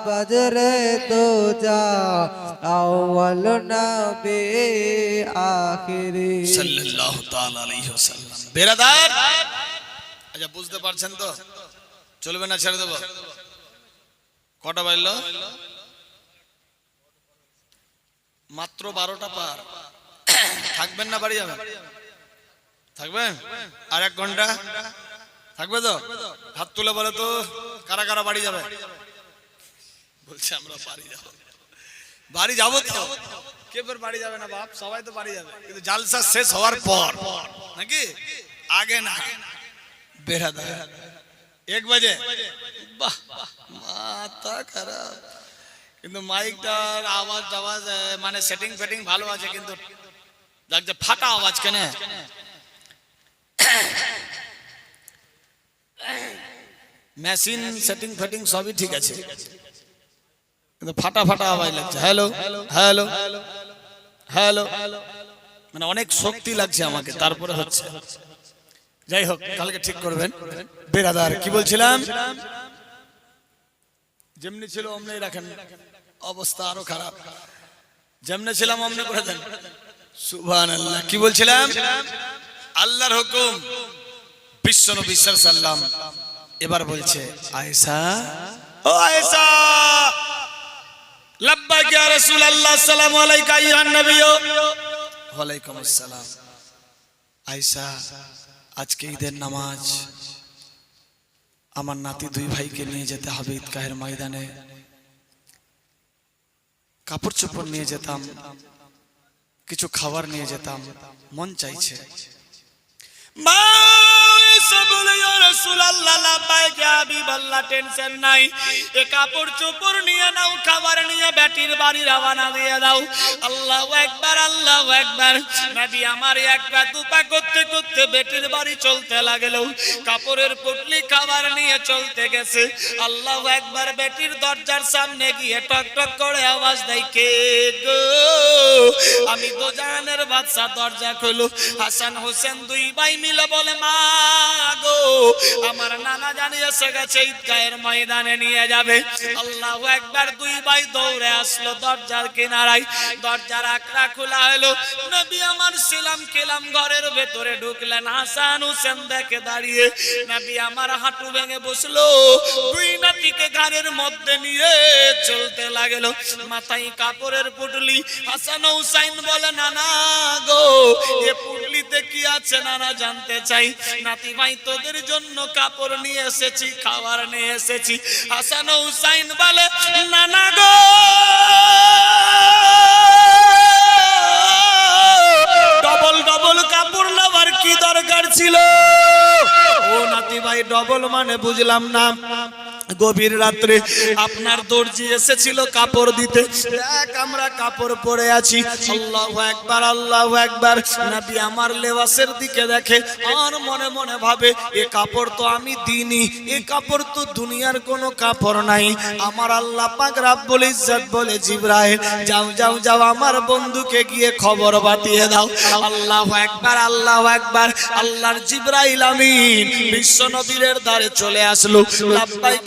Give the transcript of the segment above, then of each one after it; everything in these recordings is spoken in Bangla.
বজরে তো আচ্ছা বুঝতে পারছেন তো চলবে না ছেড়ে দেবো কটা বাজলো মাত্র বারোটা পার থাকবেন না বাড়ি যাবেন থাকবেন আর এক ঘণ্টা থাকবে তো হাত তুলে বলে তো কারা কারা বাড়ি যাবে বলছে আমরা বাড়ি যাব। বাড়ি যাব তো? কে ফের বাড়ি যাবে না বাপ? সবাই তো বাড়ি যাবে। কিন্তু জালসা শেষ হওয়ার পর। নাকি? আগে না। বেড়াদা এক বাজে। বাহ মাথা খারাপ। কিন্তু মাইকটার আওয়াজ টাওয়াজ মানে সেটিং ফেটিং ভালো আছে কিন্তু লাগছে ফাটা আওয়াজ কেন? মেশিন সেটিং ফেটিং সবই ঠিক আছে। কিন্তু ফাটা ফাটা আওয়াজ লাগছে। Hello hello hello. মানে অনেক শক্তি লাগছে আমাকে, তারপরে হচ্ছে। যাই হোক, কালকে ঠিক করবেন। বেরাদার, কি বলছিলাম? যেমনি ছিল অমনি রাখেন। অবস্থা আরও খারাপ। যেমনি ছিলাম অমনি করে দেন। সুবহান আল্লাহ কি বলছিলাম? আল্লাহর হুকুম। বিশ্ব নবী সাল্লাম এবার বলছে, আয়েশা, ও আয়েশা! লাব্বাইক ইয়া রাসূলুল্লাহ, আসসালামু আলাইকা আইয়ুহান নবী ওয়ালাইকুম আসসালাম আয়েশা, আজকে ঈদের নামাজ। আমার নাতি দুই ভাইকে নিয়ে যেতে হবে ঈদগাহের ময়দানে। কাপড় চোপড় নিয়ে যেতাম। কিছু খাবার নিয়ে যেতাম। মন চাইছে। মা! এসে বলে, "ইয়া রাসূলুল্লাহ, লাব্বাইক ইয়া হাবিবাল্লাহ, টেনশন নাই। এ কাপড় চোপড় নিয়ে নাও খাবার নিয়ে ব্যাটির বাড়ি রওনা দিয়ে দাও। আল্লাহু একবার আল্লাহু একবার আমার একবার দুপা করতে করতে বাড়ি চলতে লাগল। কাপড়ের পুটলি খাবার নিয়ে চলতে গেছে। আল্লাহু একবার বেটির দরজার সামনে গিয়ে টক টক করে আওয়াজ দেয় কে গো? আমি তো জাহানের বাদশা দরজা খুলো। হাসান হোসেন দুই ভাই মিলে বলে মা গো, আমার নানা জানি এসে গেছে, ঈদগাহের ময়দানে নিয়ে যাবে। আল্লাহ একবার দুই ভাই দৌড়ে আসলো দরজার কিনারায়। দরজার আকড়া খোলা হলো। নবী আমার ছিলাম ঘরের ভেতরে ঢুকলেন হাসান হোসেন দেখে দাঁড়িয়ে। নবী আমার হাঁটু ভেঙে বসল, দুই নাতিকে ঘরের মধ্যে নিয়ে চলতে লাগল। মাথায় কাপড়ের পুটলি। হাসান হুসাইন বলে, নানা গো, এ পুটলিতে কি আছে? নানা জানতে চাই। নাতি ভাই তোদের জন্য কাপড় নিয়ে এসেছি, খাবার নিয়ে এসেছি। হাসান হুসাইন বলে নানা গো। ডবল ডবল কাপড় নেওয়ার কি দরকার ছিল? ও নাতি ভাই ডবল মানে বুঝলাম না। গভীর রাত্রে আপনার দর্জি এসেছিল কাপড় দিতে। দেখ আমরা কাপড় পরে আছি। আল্লাহু একবার আল্লাহু একবার নবী আমার লেবাসের দিকে দেখে আর মনে মনে ভাবে, এ কাপড় তো আমি দিইনি, এ কাপড় তো দুনিয়ার কোনো কাপড় নাই। আমার আল্লাহ পাক রাব্বুল ইজ্জত বলে, জিব্রাইল, যাও যাও যাও, আমার বন্ধুকে গিয়ে খবর বাতিয়ে দাও। আল্লাহ একবার আল্লাহ একবার আল্লাহর জিব্রাইল আমিন বিশ্ব নবীর দ্বারে চলে আসলো। লাব্বাইক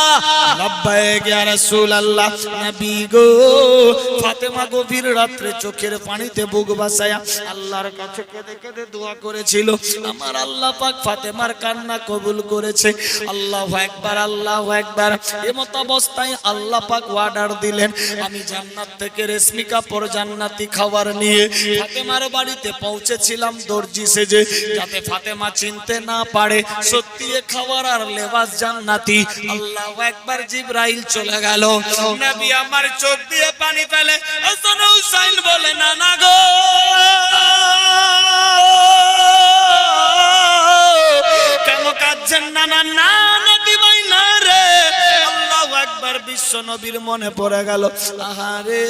লাব্বাইক ইয়া রাসূলুল্লাহ, নবী গো, ফাতেমা গভীর রাত্রে চোখের পানিতে বুক বাসায়া আল্লাহর কাছে কেঁদে কেঁদে করেছিল। আমার আল্লাহ পাক ফাতেমার কান্না কবুল করেছে। আল্লাহ পাক অর্ডার দিলেন, আমি জান্নাত থেকে রেশমি কাপড় জান্নাতি খাবার নিয়ে ফাতেমার বাড়িতে পৌঁছেছিলাম দর্জি সেজে, যাতে ফাতেমা চিনতে না পারে। সত্যি খাবার আর লেবাস জান্নাতি। আল্লাহু একবার জিব্রাইল চলে গেল। নবী আমার চোখ দিয়ে পানি ফেলে, হাসান হুসাইন বলে, না গো। কেন কাঁদছেন? না না নবী ভাই না রে। আল্লাহু একবার বিশ্ব নবীর মনে পড়ে গেল, আহারে,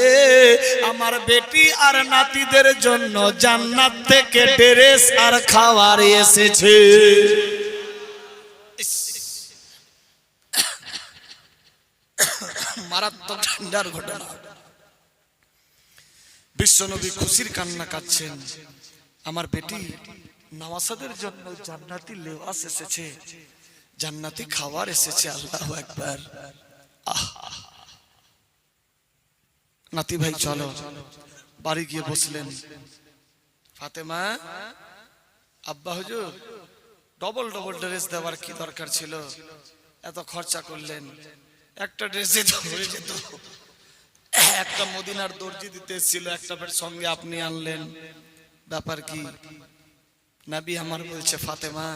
আমার বেটি আর নাতিদের জন্য জান্নাত থেকে ড্রেস আর খাবার এসেছে। মারাত্মক ঠান্ডার ঘটনা। বিশ্বনবী খুশির কান্না কাচ্ছেন আমার বেটি নওয়াসাদের জন্য জান্নাতি লেবাস এসেছে। জান্নাতি খাবার এসেছে, আল্লাহ একবার নাতি ভাই, চলো। বাড়ি গিয়ে বসলেন। ফাতেমা, আব্বা হুজুর ডবল ডবল ড্রেস দেওয়ার কি দরকার ছিল? এত খরচা করলেন। একটা ড্রেসে তো যেত। একটা মদিনার দর্জি দিতে ছিল একটা ফের সঙ্গে আপনি আনলেন। ব্যাপার কি? নাবি আমার বলছে ফাতেমা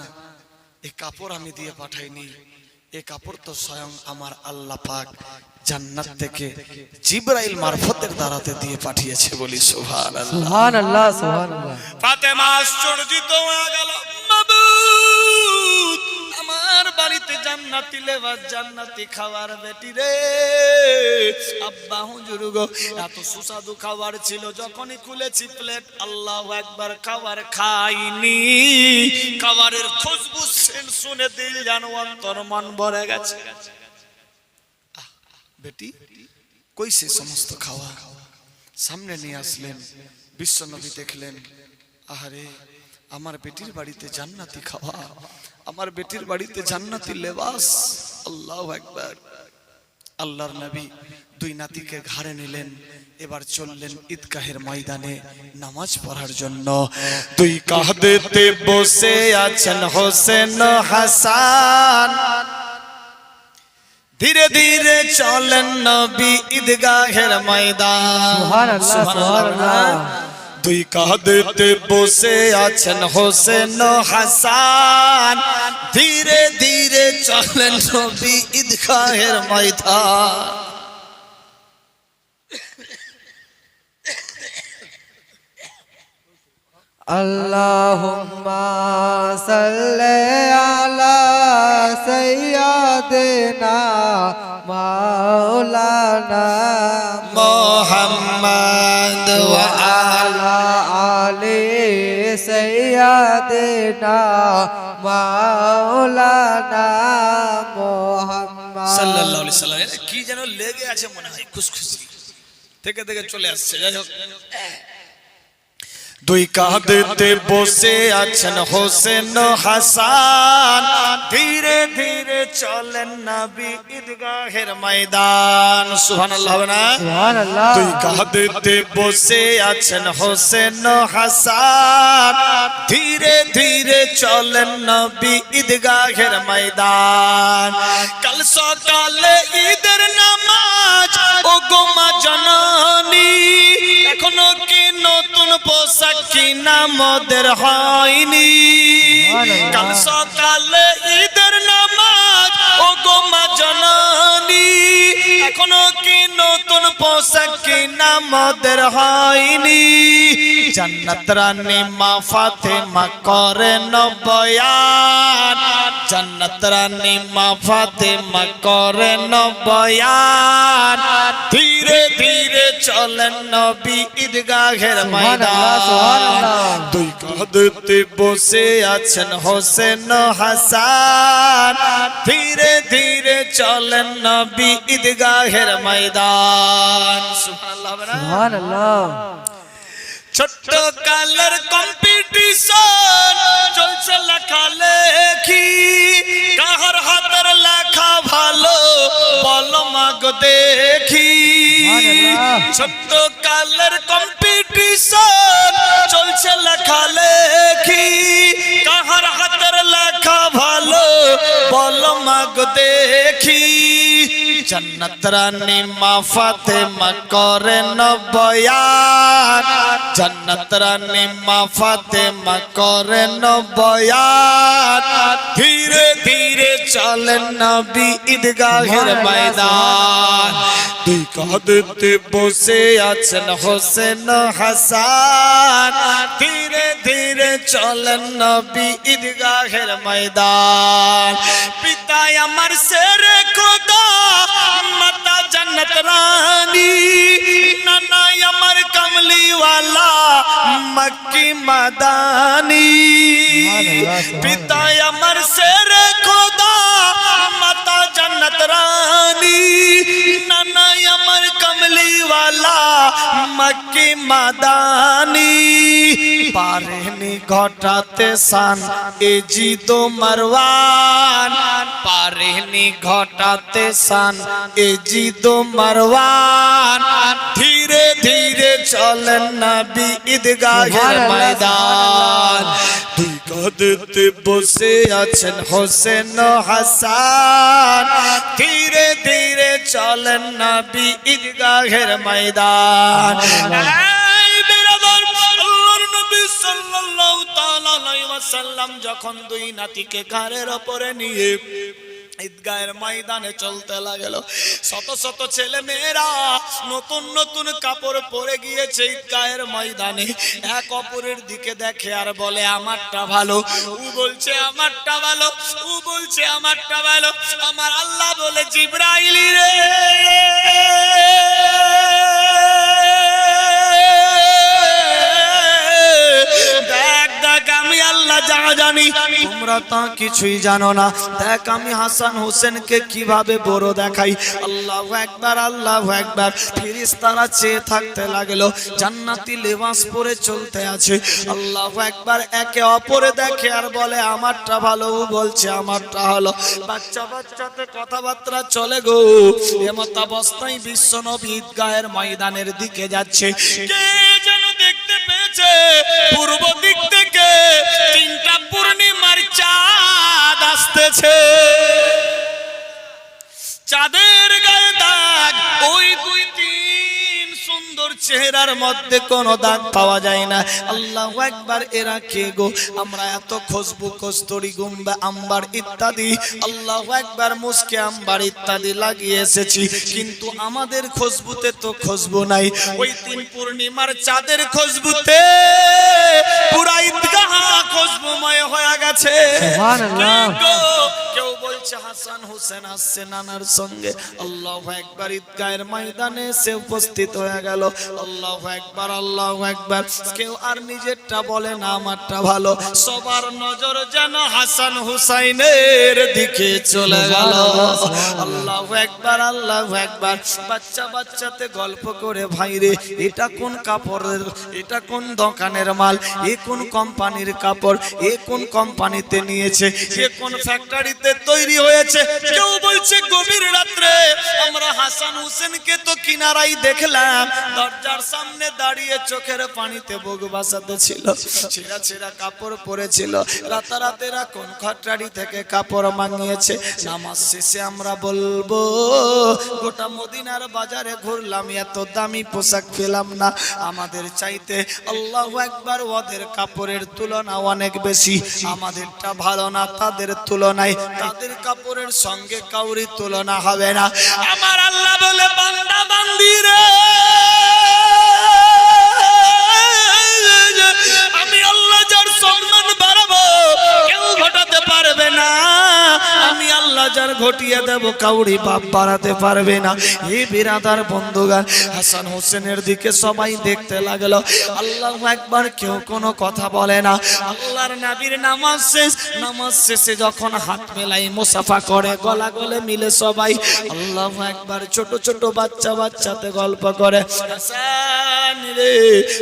এই কাপড় আমি দিয়ে পাঠাইনি। এ কাপড় তো স্বয়ং আমার আল্লাহ পাক জান্নাত থেকে জিব্রাইল মারফতের দ্বারাতে দিয়ে পাঠিয়েছে বলি সুবহানাল্লাহ। সুবহানাল্লাহ সুবহানাল্লাহ। ফাতেমা আশ্চর্যিত হয়ে গেল। আমার বাড়িতে জান্নাতি লেবাস, জান্নাতি খাবার বেটি রে। আব্বা হুজুর গো, এত সুস্বাদু খাবার ছিল, যখনই খুলেছি প্লেট, আল্লাহ একবার খাবার খাইনি। খাবারের খুশবু সেন শুনে দিল যেন অন্তর মন ভরে গেছে। বেটি, কই সে সমস্ত খাওয়া? সামনে নিয়ে আসলেন বিশ্বনবী দেখলেন। আহারে, আমার বেটির বাড়িতে জান্নাতি খাওয়া। আমার বেটির বাড়িতে জান্নাতি লেবাস। আল্লাহ একবার আল্লাহর নবী দুই নাতিকে ঘাড়ে নিলেন এবার চললেন ঈদগাহের ময়দানে নামাজ পড়ার জন্য। দুই কাহদেতে বসে আছেন হোসেন হাসান। ধীরে ধীরে চলেন নবী ঈদগাহের ময়দান। সুবহানাল্লাহ, সুবহানাল্লাহ। দুই কাঁধেতে বসে আছেন হোসেন হাসান ধীরে ধীরে চলেন নবী ঈদগাহের ময়দান اللهم صل على سيدنا কি যেন লেগে আছে মনে হয়। খুশখুশি। থেকে থেকে চলে আসছে। যাই হোক। দুই কাঁদতে বসে আছেন হোসেন হাসান। ধীরে ধীরে চলেন নবী ঈদগাহের ময়দান। সুবহানাল্লাহ হবে না? দুই কাঁদতে বসে আছেন হোসেন হাসান। ধীরে ধীরে চলেন নবী ঈদগাহের ময়দান। কাল সকালে ঈদের নামাজ ও গোমা জননী, এখনও কি নতুন পোশাক কিনা মদের হয়নি? কাল সকালে ঈদের নামাজ, ও গোমা জননী, এখনও কি নতুন পোশাক কিনা মদের হয়নি? জান্নাত রানী মা ফাতেমা করে নবয়ান। জান্নাত রানী মা ফাতেমা করে নবয়ান। ধীরে ধীরে চলেন নবী ঈদগাহের ময়দান দুই কাঁধতে বসে আছেন হোসেন হাসান। ধীরে ধীরে চলেন নবী ঈদগাহের ময়দান। সুবহানাল্লাহ ছোট্ট কালের কম্পিটিশন চলছে লেখা লেখি। কাহার হাতের লেখা ভালো বলো দেখি ছোট্ট কালের কম্পিটিশন চলছে লেখা লেখি কাহার হাতের লেখা ভালো বলো মাগ দেখি জান্নাত রানী মা ফাতেমা করে নবয়ান জন্নতরানি রানী মা ফাতেমা করে নবয়ান ধীরে ধীরে চলেন নবী ঈদগাহের ময়দান। কাঁধেতে বসে আছেন হোসেন হাসান। ধীরে ধীরে চলেন নবী ঈদগাহের ময়দান। পিতা আমার সেরে খোদা মাতা জান্নাত রানী। নানা আমার কমলিওয়ালা মক্কি মাদানি। পিতা আমার সেরে মক্কি মাদানি পারেনি ঘটাতে সান এজি তো মারওয়ান। পারেনি ঘটাতে সান এজি তো মারওয়ান। ধীরে ধীরে চলেন নবী ঈদগাহের ময়দান। দুই বসে আছেন হোসেন হাসান। ধীরে চলেন নবী ঈদগাহের ময়দান। যখন দুই নাতিকে কারের ওপরে নিয়ে ঈদগাহের ময়দানে চলতে লাগল। শত শত ছেলে মেয়েরা নতুন নতুন কাপড় পরে গিয়েছে ঈদগাহের ময়দানে। এক অপরের দিকে দেখে আর বলে, আমারটা ভালো। ও বলছে, আমারটা ভালো। ও বলছে, আমারটা ভালো। আমার আল্লাহ বলে, জিব্রাইলি রে। তা কিছুই জানো না। দেখ আমি হাসান হোসেনকে কীভাবে বড় দেখাই। আল্লাহ একবার আল্লাহ একবার ফিরিস্তারা চেয়ে থাকতে লাগল, জান্নাতি লেবাস পরে চলতে আছে। আল্লাহ একবার একে অপরে দেখে আর বলে, আমারটা ভালো বলছে আমারটা হলো। বাচ্চা বাচ্চাতে কথাবার্তা চলে গো। এমত অবস্থায় বিশ্ব নবী ঈদগাহের ময়দানের দিকে যাচ্ছে। কে যেন দেখতে পেয়েছে, পূর্ব দিক থেকে তিনটা চাঁদ আসতেছে। চাঁদের গায়ে দাগ, ওই দুই তিন সুন্দর চেহারার মধ্যে কোনো দাগ পাওয়া যায় না। আল্লাহ একবার এরা কে গো? আমরা এত গুম্বা আম্বার ইত্যাদি। আল্লাহ একবার মুসকে আম্বার ইত্যাদি লাগিয়ে এসেছি। কিন্তু আমাদের খুশবুতে তো খুশবু নাই। ওই তিন পূর্ণিমার চাঁদের খুশবুতে পুরা ঈদগাহ খুশবুময় হয়ে হাসান হোসেন আসছে নানার সঙ্গে। আল্লাহ একবার ঈদগাহের ময়দানে এসে উপস্থিত হয়ে গেল। আল্লাহ একবার আল্লাহ একবার কেউ আর নিজেরটা বলে না, আমারটা ভালো। সবার নজর যেন হাসান হুসাইনের দিকে চলে গেল। আল্লাহ একবার আল্লাহ একবার বাচ্চা বাচ্চাতে গল্প করে ভাইরে এটা কোন কাপড়ের, এটা কোন দোকানের মাল? এ কোন কোম্পানির কাপড়? এ কোন কোম্পানিতে নিয়েছে? এ কোন ফ্যাক্টরিতে তৈরি হয়েছে? কেউ বলছে, গভীর রাত্রে আমরা হাসান হোসেনকে তো কিনারাই দেখলাম। দরজার সামনে দাঁড়িয়ে চোখের পানিতে বুক বাসাতে ছিল। ছেঁড়া ছেঁড়া কাপড় পরেছিল। রাতারাতেরা কোন খটরাড়ি থেকে কাপড় মাঙিয়েছে? নামাজ শেষে আমরা বলব, গোটা মদিনার বাজারে ঘুরলাম, এত দামি পোশাক পেলাম না। আমাদের চাইতে আল্লাহ একবার ওদের কাপড়ের তুলনা অনেক বেশি। আমাদেরটা ভালো না, তাদের তুলনায় তাদের কাপড়ের সঙ্গে কাউরি তুলনা হবে না। আমার আল্লাহ বলে বান্দা বান্দিরে আমি আমি ঘটিয়ে দেব, কাউরি বাপ বাড়াতে পারবে না। এই বিরাদার বন্ধুগান হাসান হোসেনের দিকে সবাই দেখতে লাগল। আল্লাহ একবার কেউ কোনো কথা বলে না। আল্লাহর নাবির নামাজ শেষ। নামাজ শেষে যখন হাত মেলাই মুসাফা করে, গলা গলে মিলে সবাই আল্লাহ একবার ছোট ছোট বাচ্চা বাচ্চাতে গল্প করে, হাসান রে,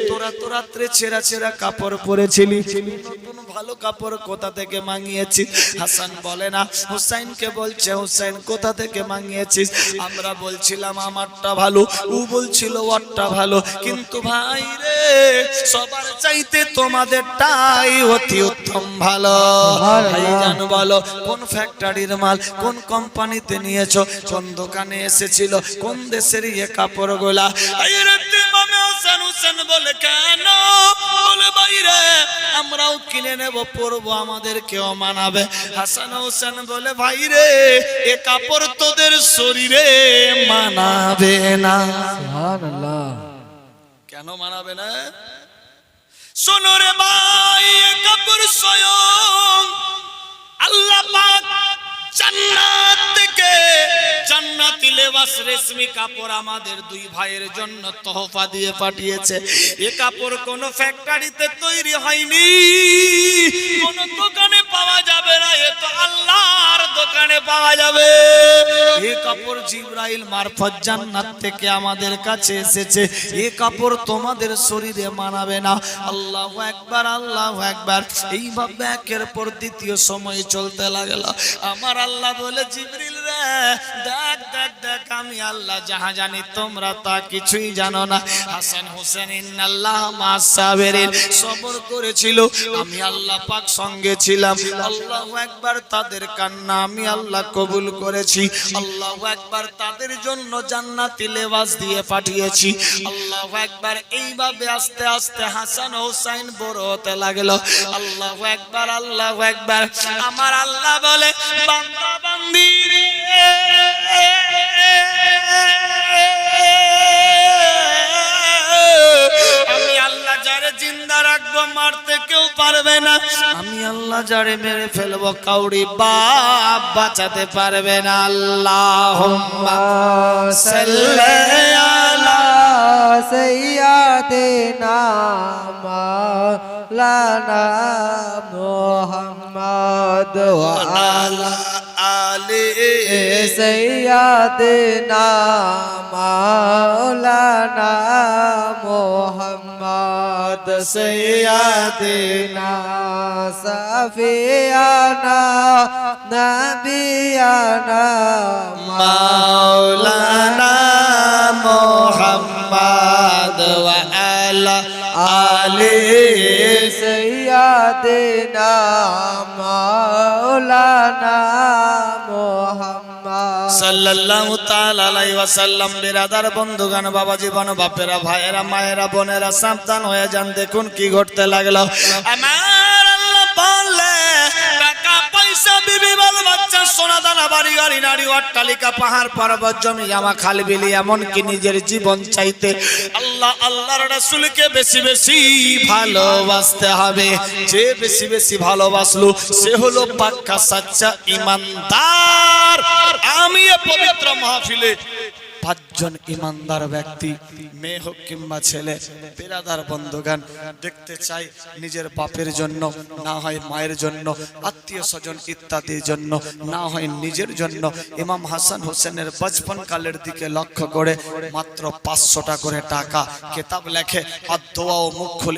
তোরা তো রাত্রে ছেঁড়া ছেঁড়া কাপড় পরেছিলি। ভালো কাপড় কোথা থেকে মাঙিয়েছিস? হাসান বলে না। হুসাইনকে বলছে হুসাইন কোথা থেকে মাঙিয়েছিস? আমরা বলছিলাম আমারটা ভালো। ও বলছিল ওরটা ভালো। কিন্তু ভাই রে সবার চাইতে তোমাদেরটাই অতি উত্তম ভালো। ভাই জানো বলো কোন ফ্যাক্টরির মাল কোন কোম্পানিতে নিয়েছো? কোন দোকানে এসেছিল? কোন দেশের ইয়ে কাপড় গোলা ইমামে হাসান হোসেন বলে কেন আমরাও কিনে নেব পরবো আমাদের কেউ মানাবে। হাসান হোসেন বলে ভাই রে এ কাপড় তোদের শরীরে মানাবে না। কেন মানাবে না? শোনো রে ভাই কাপড় স্বয়ং আল্লাহ পাক জান্নাত থেকে জান্নাতি লেবাস রেশমি কাপড় আমাদের দুই ভাইয়ের জন্য তোহফা দিয়ে পাঠিয়েছে। এ কাপড় কোন ফ্যাক্টরিতে তৈরি হয়নি। কোন দোকানে পাওয়া যাবে না, এ তো আল্লাহর দোকানে পাওয়া যাবে। এই কাপড় জিব্রাইল মারফত জান্নাত থেকে আমাদের কাছে এসেছে। এ কাপড় তোমাদের শরীরে মানাবে না। আল্লাহ একবার আল্লাহ একবার এইভাবে একের পর দ্বিতীয় সময় চলতে লাগল। আমার আল্লাহ বলে জিবরিল রে দেখ দেখ দেখ, আমি আল্লাহ যাহা জানি, তোমরা তা কিছুই জানো না। হাসান হোসেন, ইন্নাল্লাহ মাসাবেরিন, সবর করেছিল। আমি আল্লাহ পাক সঙ্গে ছিলাম। আল্লাহু একবার তাদের কান্না আমি আল্লাহ কবুল করেছি। আল্লাহু একবার তাদের জন্য জান্নাতি লেবাস দিয়ে পাঠিয়েছি। আল্লাহু একবার এইভাবে আস্তে আস্তে হাসান হোসাইন বড় হতে লাগল। আল্লাহু একবার আল্লাহু একবার। আমার আল্লাহ বলে, বান্দা, বান্দি পারবে না। আমি আল্লাহ যারে মেরে ফেলব, কাউরি বাপ বাঁচাতে পারবে না। আল্লাহ সাইয়্যিদিনা মাওলানা মুহাম্মদ আলা আলে সাইয়্যিদিনা মাওলানা মুহাম্মদ সাইয়্যিদিনা সাফিয়ানা নবিয়ানা মাওলানা মোহাম্মদ ওয়া আলা আলে সৈয়দিনা মাওলানা মোহাম্মদ সাল্লাল্লাহু তাআলা আলাইহি ওয়াসাল্লাম, বিরাদার বন্ধুগণ বাবা জীবন, বাপেরা, ভাইয়েরা, মায়েরা, বোনেরা সাবধান হয়ে যান। দেখুন কি ঘটতে লাগল। আমার আল্লাহ বললে টাকা পয়সা বিবি বাল বাচ্চা সোনা দানা বাড়ি, গাড়ি নারী অট্টালিকা, পাহাড়, পর্বত জমি, জামা, খাল, বিলি, এমনকি নিজের জীবন চাইতে। আল্লাহ, আল্লাহর রাসূলকে বেশি বেশি ভালোবাসতে হবে। যে বেশি বেশি ভালোবাসলো, সে হলো পাক্কা সাচ্চা ইমানদার। আমি পবিত্র মাহফিলে পাঁচজন ইমানদার ব্যক্তি, মেয়ে হোক কিংবা ছেলে পেরাদার বন্ধুগান দেখতে চাই নিজের বাপের জন্য, না হয় মায়ের জন্য, আত্মীয় স্বজন ইত্যাদির জন্য, না হয় নিজের জন্য। ইমাম হাসান হোসেনের বচপন কালের দিকে লক্ষ্য করে মাত্র পাঁচশোটা করে টাকা। কেতাব লেখে আর দোয়া ও মুখ খুল।